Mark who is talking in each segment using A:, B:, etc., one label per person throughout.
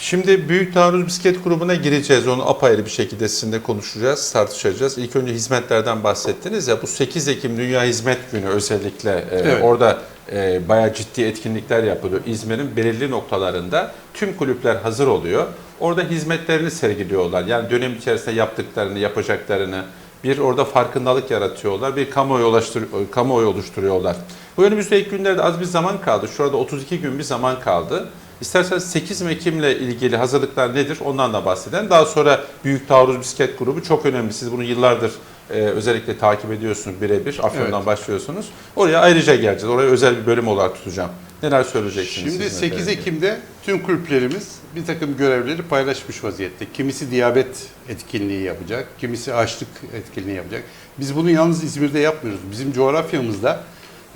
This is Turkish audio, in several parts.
A: Şimdi Büyük Taarruz Bisiklet Grubu'na gireceğiz. Onu apayrı bir şekilde sizinle konuşacağız, tartışacağız. İlk önce hizmetlerden bahsettiniz ya. Bu 8 Ekim Dünya Hizmet Günü özellikle e,
B: Evet.
A: orada e, bayağı ciddi etkinlikler yapılıyor. İzmir'in belirli noktalarında tüm kulüpler hazır oluyor. Orada hizmetlerini sergiliyorlar. Yani dönem içerisinde yaptıklarını, yapacaklarını bir orada farkındalık yaratıyorlar. Bir kamuoyu, oluştur kamuoyu oluşturuyorlar. Bu önümüzdeki günlerde az bir zaman kaldı. Şurada 32 gün bir zaman kaldı. İsterseniz 8 Ekim'le ilgili hazırlıklar nedir ondan da bahsedelim. Daha sonra Büyük Taarruz Bisiklet Grubu çok önemli. Siz bunu yıllardır e, özellikle takip ediyorsunuz birebir. Afyon'dan
B: Evet.
A: başlıyorsunuz. Oraya ayrıca geleceğiz. Oraya özel bir bölüm olarak tutacağım. Neler söyleyeceksiniz?
B: Şimdi
A: siz
B: 8
A: mesela?
B: Ekim'de tüm kulüplerimiz bir takım görevleri paylaşmış vaziyette. Kimisi diyabet etkinliği yapacak, kimisi açlık etkinliği yapacak. Biz bunu yalnız İzmir'de yapmıyoruz. Bizim coğrafyamızda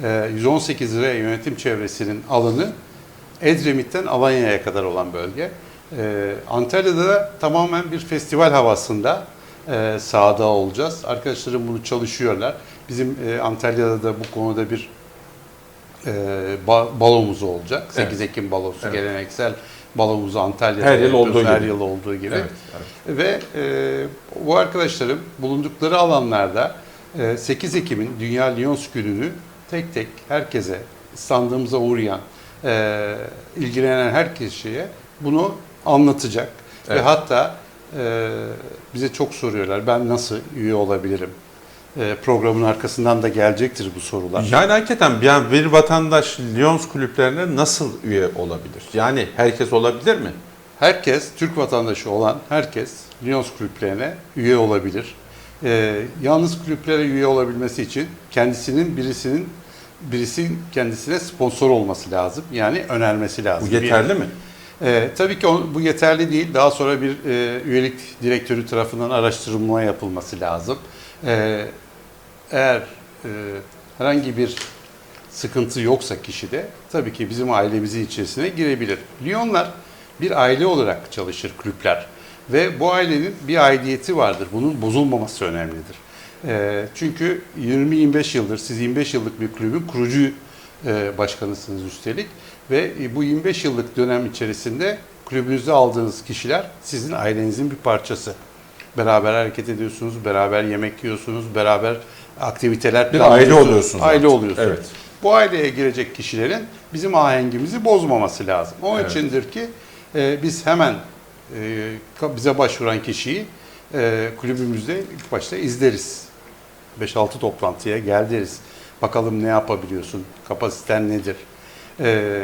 B: e, 118 lira yönetim çevresinin alanı Edremit'ten Alanya'ya kadar olan bölge. E, Antalya'da da tamamen bir festival havasında e, sahada olacağız. Arkadaşlarım bunu çalışıyorlar. Bizim e, Antalya'da da bu konuda bir e, ba- balomuz olacak. 8 Ekim balosu
A: Evet.
B: geleneksel balomuzu Antalya'da
A: Her yıl olduğu
B: her
A: gibi.
B: yıl olduğu gibi.
A: Evet, evet.
B: Ve e, bu arkadaşlarım bulundukları alanlarda e, 8 Ekim'in Dünya Lions Günü'nü tek tek herkese standımıza uğrayan, e, ilgilenen her kişiye bunu anlatacak. Ve
A: Evet.
B: hatta e, bize çok soruyorlar ben nasıl üye olabilirim? E, programın arkasından da gelecektir bu sorular.
A: Yani hakikaten yani bir vatandaş Lyons kulüplerine nasıl üye olabilir? Yani herkes olabilir mi?
B: Herkes, Türk vatandaşı olan herkes Lions kulüplerine üye olabilir. Ee, yalnız kulüplere üye olabilmesi için kendisinin birisinin birisi kendisine sponsor olması lazım. Yani önermesi
A: Bu
B: lazım.
A: yeterli mi?
B: Ee, tabii ki o- bu yeterli değil. Daha sonra bir e, üyelik direktörü tarafından araştırılma yapılması lazım. Ee, eğer e, herhangi bir sıkıntı yoksa kişide tabii ki bizim ailemizin içerisine girebilir. Lyonlar bir aile olarak çalışır kulüpler ve bu ailenin bir aidiyeti vardır. Bunun bozulmaması önemlidir. Ee, çünkü 20-25 yıldır, siz 25 yıllık bir kulübün kurucu e, başkanısınız üstelik ve e, bu 25 yıllık dönem içerisinde kulübünüzde aldığınız kişiler sizin ailenizin bir parçası. Beraber hareket ediyorsunuz, beraber yemek yiyorsunuz, beraber aktiviteler
A: Bir aile oluyorsunuz
B: Aile
A: artık.
B: oluyorsunuz.
A: Evet.
B: Bu aileye girecek kişilerin bizim ahengimizi bozmaması lazım. Onun
A: Evet.
B: içindir ki e, biz hemen e, bize başvuran kişiyi e, kulübümüzde ilk başta izleriz. 5-6 toplantıya gel deriz. Bakalım ne yapabiliyorsun, kapasiten nedir? E,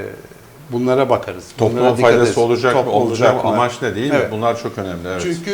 B: bunlara bakarız.
A: Topluma
B: bunlara dikkat ederiz.
A: faydası olacak mı,
B: Toplum
A: olacak mı,
B: mı?
A: amaç ne değil mi?
B: Evet.
A: Bunlar çok önemli. Evet.
B: Çünkü